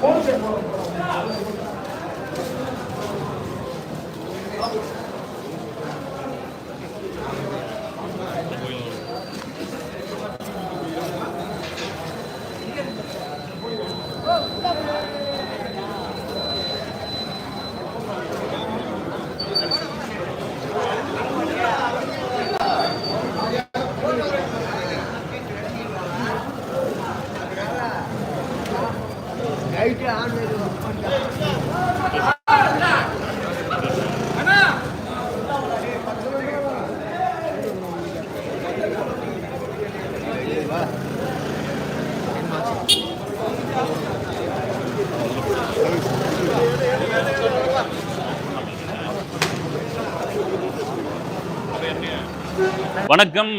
Ponte, ponte. வணக்கம்.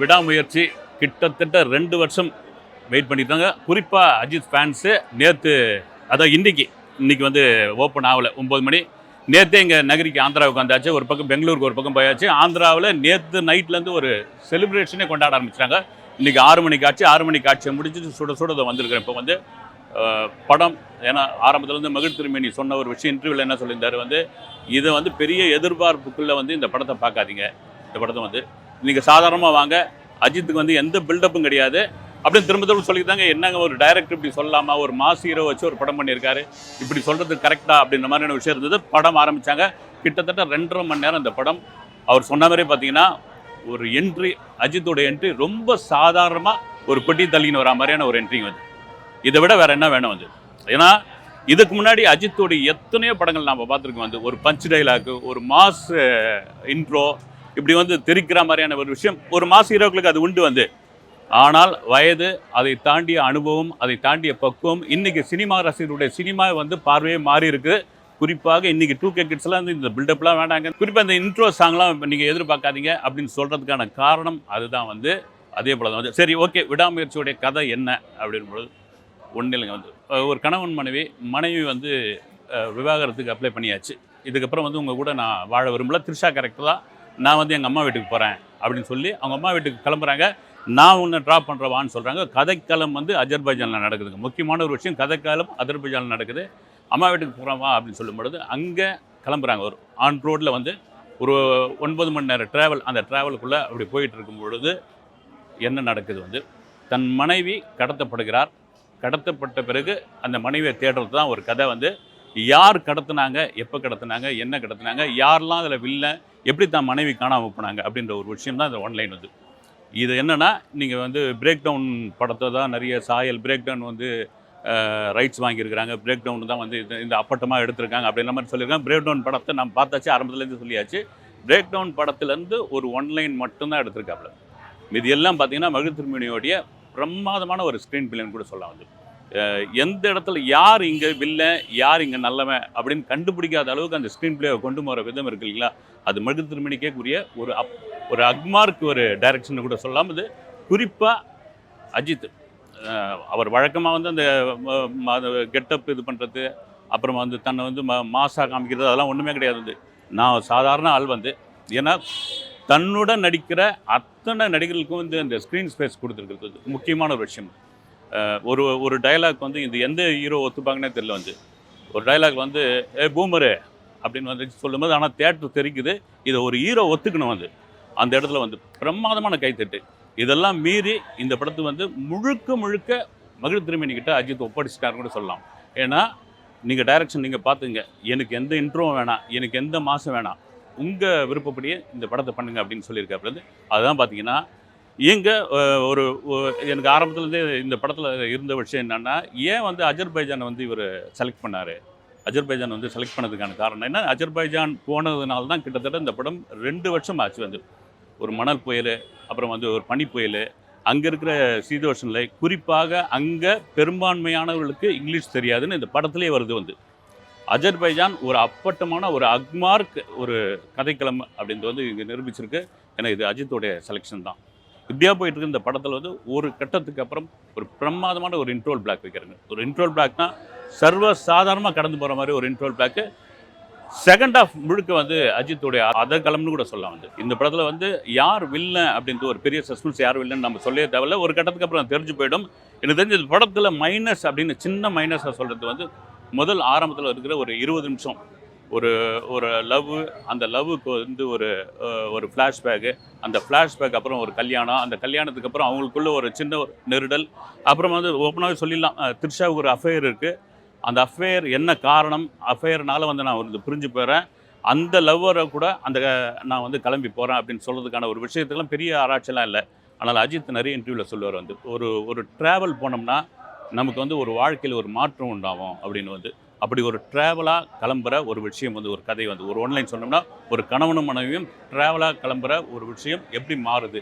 விடாமுயற்சி. கிட்டத்தட்ட ரெண்டு வருஷம் வெயிட் பண்ணிட்டாங்க குறிப்பாக அஜித் ஃபேன்ஸு நேற்று அதான் இன்றைக்கி இன்றைக்கி வந்து ஓப்பன் ஆகலை. ஒம்பது மணி. நேற்றே இங்கே நகரிக்கு ஆந்திராவுக்கு வந்தாச்சு. ஒரு பக்கம் பெங்களூருக்கு ஒரு பக்கம் போயாச்சு. ஆந்திராவில் நேற்று நைட்லேருந்து ஒரு செலிப்ரேஷனே கொண்டாட ஆரம்பிச்சிட்டாங்க. இன்றைக்கி ஆறு மணிக்கு ஆச்சு. ஆறு மணிக்கு ஆட்சி முடிச்சுட்டு சுட சுட வந்திருக்கிறேன். இப்போ வந்து படம் ஏன்னா ஆரம்பத்துலேருந்து மகிழ் திருமேனி சொன்ன ஒரு விஷயம் இன்டர்வியூவில் என்ன சொல்லியிருந்தார் வந்து இதை வந்து பெரிய எதிர்பார்ப்புக்குள்ளே வந்து இந்த படத்தை பார்க்காதீங்க. இந்த படத்தை வந்து நீங்கள் சாதாரணமாக வாங்க அஜித்துக்கு வந்து எந்த பில்டப்பும் கிடையாது. அப்படின்னு திரும்ப திரும்ப சொல்லியிருந்தாங்க என்னங்க ஒரு டைரக்டர் இப்படி சொல்லாமா ஒரு மாஸ் ஹீரோ வச்சு ஒரு படம் பண்ணியிருக்காரு இப்படி சொல்கிறது கரெக்டாக அப்படின்ற மாதிரியான விஷயம் இருந்தது. படம் ஆரம்பித்தாங்க கிட்டத்தட்ட ரெண்டரை மணி நேரம் இந்த படம். அவர் சொன்ன மாதிரி பார்த்தீங்கன்னா ஒரு என்ட்ரி அஜித்தோட என்ட்ரி ரொம்ப சாதாரணமாக ஒரு பெட்டி தள்ளின்னு வரா மாதிரியான ஒரு என்ட்ரி வந்து. இதை விட வேற என்ன வேணும் வந்து ஏன்னா இதுக்கு முன்னாடி அஜித்தோடைய எத்தனையோ படங்கள் நாம் பார்த்துருக்கோம். வந்து ஒரு பஞ்ச் டைலாக்கு ஒரு மாஸ் இன்ட்ரோ இப்படி வந்து தெரிக்கிற மாதிரியான ஒரு விஷயம். ஒரு மாஸ் ஹீரோக்களுக்கு அது உண்டு வந்து. ஆனால் வயது அதை தாண்டிய அனுபவம் அதை தாண்டிய பக்குவம் இன்றைக்கி சினிமா ரசிகர்களுடைய சினிமா வந்து பார்வையே மாறி இருக்கு குறிப்பாக இன்றைக்கி டூ கே கிட்ஸ்லாம் வந்து இந்த பில்டப்லாம் வேண்டாங்க. குறிப்பாக இந்த இன்ட்ரோ சாங்லாம் நீங்கள் எதிர்பார்க்காதீங்க அப்படின்னு சொல்கிறதுக்கான காரணம் அதுதான் வந்து அதே போல் தான் வந்து. சரி ஓகே விடாமுயற்சியுடைய கதை என்ன அப்படின்பொழுது ஒன்றும் இல்லைங்க வந்து ஒரு கணவன் மனைவி மனைவி வந்து விவாகரத்துக்கு அப்ளை பண்ணியாச்சு. இதுக்கப்புறம் வந்து உங்கள் கூட நான் வாழ விரும்பல. திருஷா கரெக்டாக நான் வந்து எங்கள் அம்மா வீட்டுக்கு போகிறேன் அப்படின்னு சொல்லி அவங்க அம்மா வீட்டுக்கு கிளம்புறாங்க. நான் உன்னை ட்ராப் பண்ணுறவான்னு சொல்கிறாங்க கதைக்காலம் வந்து அஜர்பைஜானில் நடக்குதுங்க. முக்கியமான ஒரு விஷயம் கதைக்காலம் அஜர்பைஜானில் நடக்குது. அம்மா வீட்டுக்கு போகிறவா அப்படின்னு சொல்லும் பொழுது அங்கே கிளம்புறாங்க ஒரு ஆன் ரோட்டில் வந்து ஒரு ஒன்பது மணி நேரம் ட்ராவல் அந்த ட்ராவலுக்குள்ளே அப்படி போயிட்டு இருக்கும் பொழுது என்ன நடக்குது வந்து தன் மனைவி கடத்தப்படுகிறார். கடத்தப்பட்ட பிறகு அந்த மனைவியை தேடுறது தான் ஒரு கதை வந்து. யார் கடத்துனாங்க எப்போ கடத்துனாங்க என்ன கடத்துனாங்க யாரெல்லாம் அதில் வில்ல எப்படி தான் மனைவி காணாமல் போனாங்க அப்படின்ற ஒரு விஷயம் தான் இந்த ஒன்லைன் வந்து. இது என்னென்னா நீங்கள் வந்து பிரேக் டவுன் படத்தை தான் நிறைய சாயல் பிரேக் டவுன் வந்து ரைட்ஸ் வாங்கியிருக்கிறாங்க பிரேக் டவுன் தான் வந்து இது இந்த அப்பட்டமாக எடுத்திருக்காங்க அப்படின்ற மாதிரி சொல்லியிருக்காங்க. பிரேக் டவுன் படத்தை நம்ம பார்த்தாச்சு ஆரம்பத்துலேருந்து சொல்லியாச்சு. பிரேக் டவுன் படத்துலேருந்து ஒரு ஒன்லைன் மட்டும்தான் எடுத்திருக்காப்புல. இது எல்லாம் பார்த்தீங்கன்னா மகிழ் திருமணியோடைய பிரமாதமான ஒரு ஸ்க்ரீன் பிள்ளைன்னு கூட சொல்லலாம் வந்து எந்த இடத்துல யார் இங்கே வில்ல யார் இங்கே நல்லவன் அப்படின்னு கண்டுபிடிக்காத அளவுக்கு அந்த ஸ்க்ரீன் பிளேவை கொண்டு போகிற விதம் இருக்கு இல்லைங்களா? அது மகிழ் திருமணிக்கேக்குரிய ஒரு அப் ஒரு அக்மார்க் ஒரு டைரக்ஷன் கூட சொல்லாமல் இது குறிப்பாக அஜித். அவர் வழக்கமாக வந்து அந்த கெட்டப் இது பண்ணுறது அப்புறமா வந்து தன்னை வந்து மா மாசாக காமிக்கிறது அதெல்லாம் ஒன்றுமே கிடையாது. நான் சாதாரண ஆள் வந்து ஏன்னா தன்னுடன் நடிக்கிற அத்தனை நடிகர்களுக்கும் வந்து அந்த ஸ்க்ரீன் ஸ்பேஸ் கொடுத்துருக்கிறது. முக்கியமான ஒரு விஷயம். ஒரு ஒரு டயலாக் வந்து இது எந்த ஹீரோ ஒத்துப்பாங்கன்னே தெரியல வந்து. ஒரு டயலாக் வந்து ஏ பூமரு அப்படின்னு வந்து சொல்லும்போது ஆனால் தேட்டர் தெரிக்குது. இதை ஒரு ஹீரோ ஒத்துக்கணும் வந்து. அந்த இடத்துல வந்து பிரமாதமான கைத்தட்டு. இதெல்லாம் மீறி இந்த படத்தை வந்து முழுக்க முழுக்க மகிழ் திருமணிக்கிட்ட அஜித் ஒப்படைச்சிட்டாருன்னு கூட சொல்லலாம். ஏன்னா நீங்கள் டைரக்ஷன் நீங்கள் பார்த்துங்க. எனக்கு எந்த இன்ட்ரோவும் வேணாம். எனக்கு எந்த மாதம் வேணாம். உங்கள் விருப்பப்படியே இந்த படத்தை பண்ணுங்க அப்படின்னு சொல்லியிருக்காப்புலேருந்து அதுதான் பார்த்தீங்கன்னா இங்கே ஒரு எனக்கு ஆரம்பத்துலேருந்தே இந்த படத்தில் இருந்த விஷயம் என்னென்னா ஏன் வந்து அஜர்பைஜானை வந்து இவர் செலக்ட் பண்ணார்? அஜர்பைஜான் வந்து செலக்ட் பண்ணதுக்கான காரணம் என்ன? அஜர்பைஜான் போனதுனால தான் கிட்டத்தட்ட இந்த படம் ரெண்டு வருஷம் ஆச்சு வந்து. ஒரு மணல் புயல் அப்புறம் வந்து ஒரு பனி புயல் அங்கே இருக்கிற சீதோஷனில் குறிப்பாக அங்கே பெரும்பான்மையானவர்களுக்கு இங்கிலீஷ் தெரியாதுன்னு இந்த படத்துலேயே வருது வந்து. அஜர்பைஜான் ஒரு அப்பட்டமான ஒரு அக்மார்க் ஒரு கதைக்களம் அப்படின்றது வந்து இங்கே நிரூபிச்சிருக்கு. ஏன்னா இது அஜித்தோடைய செலெக்ஷன் தான். இப்படியா போயிட்டு இருக்க இந்த படத்தில் வந்து ஒரு கட்டத்துக்கு அப்புறம் ஒரு பிரமாதமான ஒரு இன்ட்ரோல் பிளாக் வைக்கிறாங்க. ஒரு இன்ட்ரோல் பிளாக்னா சர்வ சாதாரணமாக கடந்து போகிற மாதிரி ஒரு இன்ட்ரோல் பிளாக்கு செகண்ட் ஆஃப் முழுக்க வந்து அஜித்தோடைய அதகலம்னு கூட சொல்லலாம் வந்து. இந்த படத்தில் வந்து யார் வில்லன் அப்படின்ட்டு ஒரு பெரிய சஸ்பென்ஸ் யார் வில்லன்னு நம்ம சொல்லவே தேவையில்ல. ஒரு கட்டத்துக்கு அப்புறம் தெரிஞ்சு போயிடும். எனக்கு தெரிஞ்ச இந்த படத்தில் மைனஸ் அப்படின்னு சின்ன மைனஸாக சொல்கிறது வந்து முதல் ஆரம்பத்தில் இருக்கிற ஒரு இருபது நிமிஷம். ஒரு ஒரு லவ் அந்த லவ்வுக்கு வந்து ஒரு ஒரு ஃப்ளாஷ்பேக்கு அந்த ஃப்ளாஷ்பேக் அப்புறம் ஒரு கல்யாணம் அந்த கல்யாணத்துக்கு அப்புறம் அவங்களுக்குள்ள ஒரு சின்ன ஒரு நெருடல். அப்புறம் வந்து ஓப்பனாகவே சொல்லிடலாம் அஹ், த்ரிஷாவுக்கு ஒரு அஃபேர் இருக்குது அந்த அஃபேர் என்ன காரணம்? அஃபேர்னால வந்து நான் வந்து பிரிஞ்சு போகிறேன் அந்த லவ்வரை கூட அந்த நான் வந்து கிளம்பி போகிறேன் அப்படின்னு சொல்கிறதுக்கான ஒரு விஷயத்துக்கெல்லாம் பெரிய ஆராய்ச்சியெல்லாம் இல்லை. ஆனால் அஜித் நிறைய இன்டர்வியூவில் சொல்லுவார் வந்து. ஒரு ஒரு ட்ராவல் போனோம்னா நமக்கு வந்து ஒரு வாழ்க்கையில் ஒரு மாற்றம் உண்டாகும் அப்படின்னு வந்து அப்படி ஒரு ட்ராவலாக கிளம்புற ஒரு விஷயம் வந்து ஒரு கதை வந்து ஒரு ஒன்லைன் சொன்னோம்னா ஒரு கணவனும் மனைவியும் ட்ராவலாக கிளம்புற ஒரு விஷயம் எப்படி மாறுது?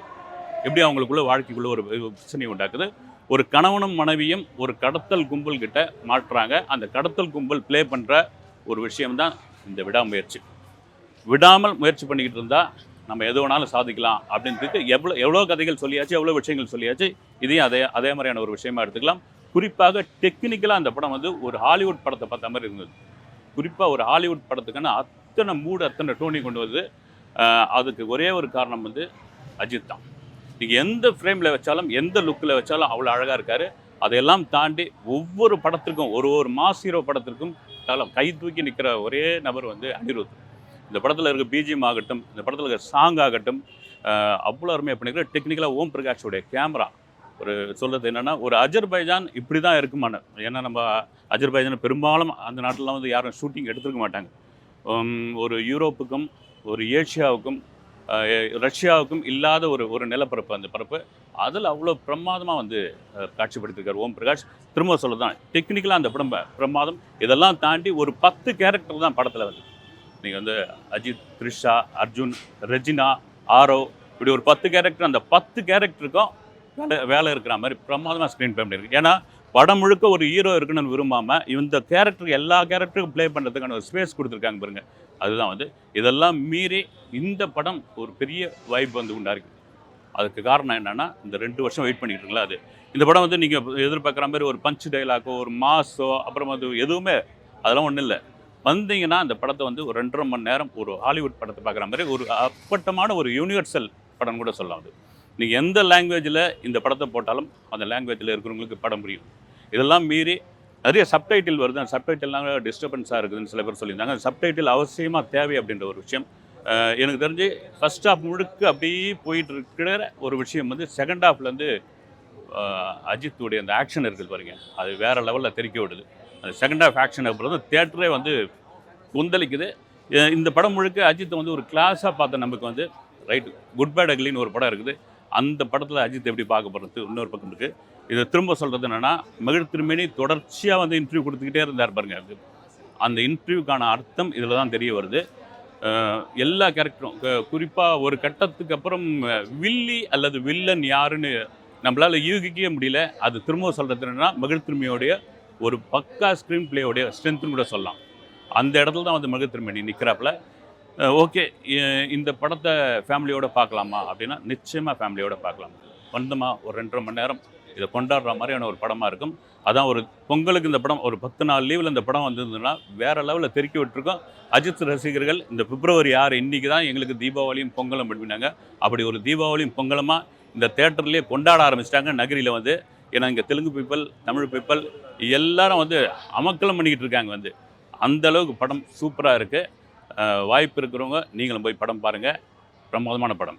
எப்படி அவங்களுக்குள்ள வாழ்க்கைக்குள்ளே ஒரு பிரச்சனை உண்டாக்குது? ஒரு கணவனும் மனைவியும் ஒரு கடத்தல் கும்பல் கிட்ட மாற்றுறாங்க அந்த கடத்தல் கும்பல் ப்ளே பண்ணுற ஒரு விஷயம்தான் இந்த விடாமுயற்சி. விடாமல் முயற்சி பண்ணிக்கிட்டு இருந்தால் நம்ம எது வேணாலும் சாதிக்கலாம் அப்படின்றதுக்கு எவ்வளோ எவ்வளோ கதைகள் சொல்லியாச்சு எவ்வளோ விஷயங்கள் சொல்லியாச்சு இதையும் அதே அதே மாதிரியான ஒரு விஷயமா எடுத்துக்கலாம். குறிப்பாக டெக்னிக்கலாக அந்த படம் வந்து ஒரு ஹாலிவுட் படத்தை பார்த்த மாதிரி இருந்தது. குறிப்பாக ஒரு ஹாலிவுட் படத்துக்கான அத்தனை மூடு அத்தனை டோனி கொண்டு வந்து அதுக்கு ஒரே ஒரு காரணம் வந்து அஜித் தான். நீங்கள் எந்த ஃப்ரேமில் வச்சாலும் எந்த லுக்கில் வச்சாலும் அவ்வளோ அழகாக இருக்கார். அதையெல்லாம் தாண்டி ஒவ்வொரு படத்திற்கும் ஒரு ஒரு மாஸ் ஹீரோ படத்திற்கும் தளம் கை தூக்கி நிற்கிற ஒரே நபர் வந்து அனிருத். இந்த படத்தில் இருக்க பிஜிஎம் ஆகட்டும் இந்த படத்தில் இருக்க சாங் ஆகட்டும் அவ்வளோ அருமையாக பண்ணிக்கிற டெக்னிக்கலாக ஓம் பிரகாஷோடைய கேமரா ஒரு சொல்கிறது என்னென்னா ஒரு அஜர்பைஜான் இப்படி தான் இருக்குமான ஏன்னா நம்ம அஜர்பைஜான் பெரும்பாலும் அந்த நாட்டிலலாம் வந்து யாரும் ஷூட்டிங் எடுத்துருக்க மாட்டாங்க. ஒரு யூரோப்புக்கும் ஒரு ஏஷியாவுக்கும் ரஷ்யாவுக்கும் இல்லாத ஒரு ஒரு நிலப்பரப்பு அந்த பரப்பு. அதில் அவ்வளோ பிரமாதமாக வந்து காட்சிப்படுத்திருக்கார் ஓம் பிரகாஷ். திரும்ப சொல்ல தான் டெக்னிக்கலாக அந்த படம் பிரமாதம் இதெல்லாம் தாண்டி ஒரு பத்து கேரக்டர் தான் படத்தில் வந்து. நீங்கள் வந்து அஜித் த்ரிஷா அர்ஜுன் ரெஜினா ஆரோ இப்படி ஒரு பத்து கேரக்டர் அந்த பத்து கேரக்டருக்கும் வேலை வேலை இருக்கிற மாதிரி பிரமாதமாக ஸ்க்ரீன் ப்ளே பண்ணியிருக்கு ஏன்னா படம் முழுக்க ஒரு ஹீரோ இருக்குன்னு விரும்பாமல் இந்த கேரக்டர் எல்லா கேரக்டருக்கும் ப்ளே பண்ணுறதுக்கான ஒரு ஸ்பேஸ் கொடுத்துருக்காங்க பாருங்க. அதுதான் வந்து இதெல்லாம் மீறி இந்த படம் ஒரு பெரிய வைப் வந்து உண்டாருக்கு. அதுக்கு காரணம் என்னென்னா இந்த ரெண்டு வருஷம் வெயிட் பண்ணிட்டு இருக்கீங்களா அது. இந்த படம் வந்து நீங்கள் எதிர்பார்க்குற மாதிரி ஒரு பஞ்ச் டைலாக்கோ ஒரு மாஸோ அப்புறம் அது எதுவுமே அதெல்லாம் ஒன்றும் இல்லை. வந்தீங்கன்னா அந்த படத்தை வந்து ஒரு ரெண்டரை மணி நேரம் ஒரு ஹாலிவுட் படத்தை பார்க்குற மாதிரி ஒரு அப்பட்டமான ஒரு யூனிவர்சல் படம் கூட சொல்லலாம் அது. நீங்கள் எந்த லாங்குவேஜில் இந்த படத்தை போட்டாலும் அந்த லாங்குவேஜில் இருக்கிறவங்களுக்கு படம் புரியும். இதெல்லாம் மீறி நிறைய சப்டைட்டில் வருது. அந்த சப்டைட்டில்லாம் டிஸ்டர்பன்ஸாக இருக்குதுன்னு சில பேர் சொல்லியிருந்தாங்க. அந்த சப்டைட்டில் அவசியமாக தேவை அப்படின்ற ஒரு விஷயம். எனக்கு தெரிஞ்சு ஃபர்ஸ்ட் ஹாஃப் முழுக்க அப்படியே போயிட்டு இருக்கிற ஒரு விஷயம் வந்து செகண்ட் ஹாஃப்லேருந்து அஜித்துடைய அந்த ஆக்ஷன் இருக்குது பாருங்க. அது வேறு லெவலில் தெறிக்க விடுது. அந்த செகண்ட் ஹாஃப் ஆக்ஷன் அப்புறம் வந்து தேட்டரே வந்து குந்தளிக்குது. இந்த படம் முழுக்க அஜித்தை வந்து ஒரு கிளாஸாக பார்த்த நமக்கு வந்து ரைட் குட் பேட் அக்லின்னு ஒரு படம் இருக்குது. அந்த படத்தில் அஜித் எப்படி பார்க்க போகிறது இன்னொரு பக்கம் இருக்குது இதை திரும்ப சொல்கிறது என்னென்னா மகிழ் திருமேனி தொடர்ச்சியாக வந்து இன்டர்வியூ கொடுத்துக்கிட்டே இருந்தார் பாருங்க அது. அந்த இன்டர்வியூக்கான அர்த்தம் இதில் தான் தெரிய வருது. எல்லா கேரக்டரும் குறிப்பாக ஒரு கட்டத்துக்கு அப்புறம் வில்லி அல்லது வில்லன் யாருன்னு நம்மளால் யூகிக்கவே முடியல. அது திரும்ப சொல்கிறது என்னென்னா மகிழ் திரும்பியோடைய ஒரு பக்கா ஸ்க்ரீன் பிளேயோடைய ஸ்ட்ரென்த்துன்னு கூட சொல்லலாம். அந்த இடத்துல தான் வந்து மகிழ் திருமணி நிற்கிறாப்புல ஓகே இந்த படத்தை ஃபேமிலியோடு பார்க்கலாமா அப்படின்னா நிச்சயமாக ஃபேமிலியோடு பார்க்கலாம். வந்தமா ஒரு ரெண்டரை மணி நேரம் இதை கொண்டாடுற மாதிரியான ஒரு படமாக இருக்கும். அதான் ஒரு பொங்கலுக்கு இந்த படம் ஒரு பத்து நாள் லீவில் இந்த படம் வந்திருந்ததுன்னா வேற லெவலில் தெருக்கி விட்டுருக்கோம். அஜித் ரசிகர்கள் இந்த பிப்ரவரி ஆறு இன்றைக்கி தான் எங்களுக்கு தீபாவளியும் பொங்கலும் பண்ணினாங்க அப்படி ஒரு தீபாவளியும் பொங்கலமாக இந்த தேட்டர்லேயே கொண்டாட ஆரம்பிச்சிட்டாங்க நகரியில் வந்து. ஏன்னா இங்கே தெலுங்கு பீப்பிள் தமிழ் பீப்பிள் எல்லாரும் வந்து அமக்கலம் பண்ணிக்கிட்டு இருக்காங்க வந்து. அந்தளவுக்கு படம் சூப்பராக இருக்குது வாய்ப்பு இருக்கிறவங்க நீங்களும் போய் படம் பாருங்கள் பிரமாதமான படம்.